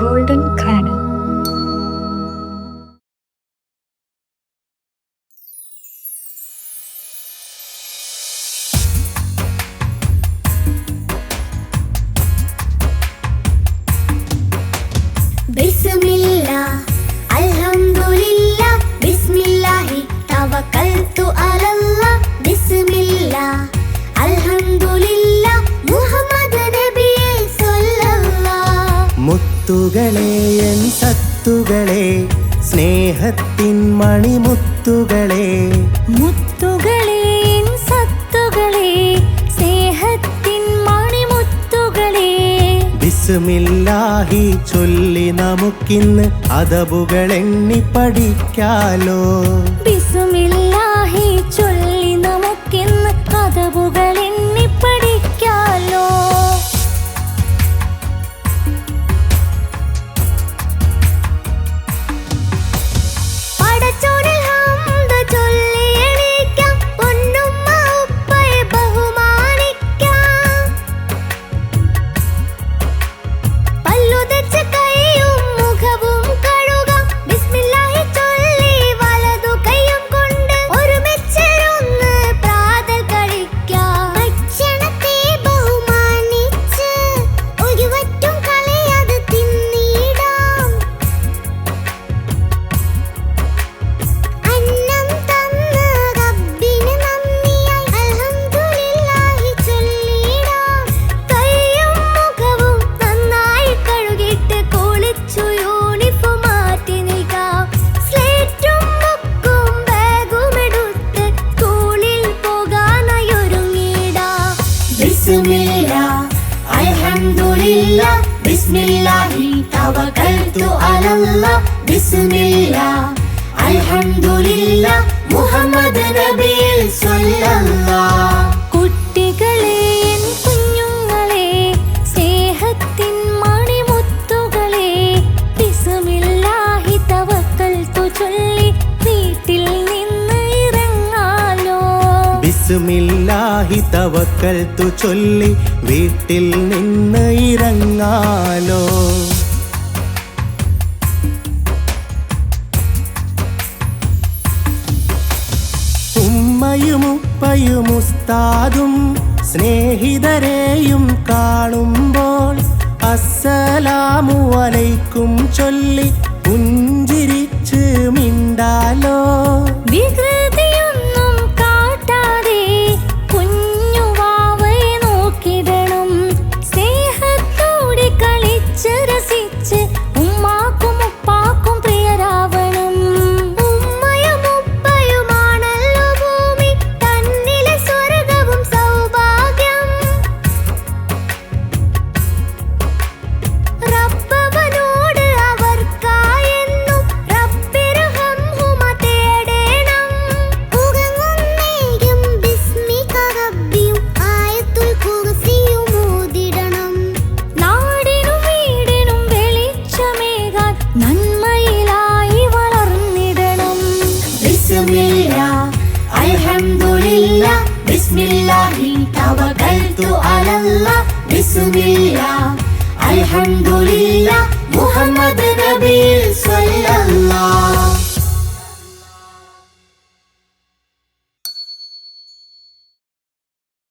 golden cradle. بسم الله മുത്തുകളെ എൻ സത്തുകളെ സ്നേഹത്തിൻ മണിമുത്തുകളെ. മുത്തുകളെ എൻ സത്തുകളെ സ്നേഹത്തിൻ മണിമുത്തുകളെ. ബിസ്മില്ലാഹി ചൊല്ലി നമുക്കിന്ന് അതബുകൾ എണ്ണി പഠിക്കാലോ. ബിസ്മില്ലാഹി ചൊല്ലി നമുക്കിന്ന് എണ്ണി അൽഹംദുലില്ലാ ബിസ്മില്ലാഹി തവക്കൽതു അലല്ലാ. ബിസ്മില്ലാ അൽഹംദുലില്ലാ മുഹമ്മദ് നബിയിൽ സ്വല്ലല്ലാ. കുട്ടികളെ എൻ കുഞ്ഞുങ്ങളെ സ്നേഹത്തിൻ മണിമുത്തുകളെ ബിസ്മില്ലാഹി തവക്കൽതു ചൊല്ലി വീട്ടിൽ നിന്ന് ഇറങ്ങാലോ. ബിസ്മില്ലാഹി തു ചൊല്ലി വീട്ടിൽ നിന്ന് ഇറങ്ങാലോ. ഉമ്മയും ഉപ്പയും ഉസ്താദും സ്നേഹിതരെയും കാണുമ്പോൾ അസ്സലാമു അലൈക്കും ചൊല്ലി ബിസ്മില്ലാ അൽഹംദുലില്ലാ മുഹമ്മദ് നബിയിൽ സ്വല്ലല്ലാഹ്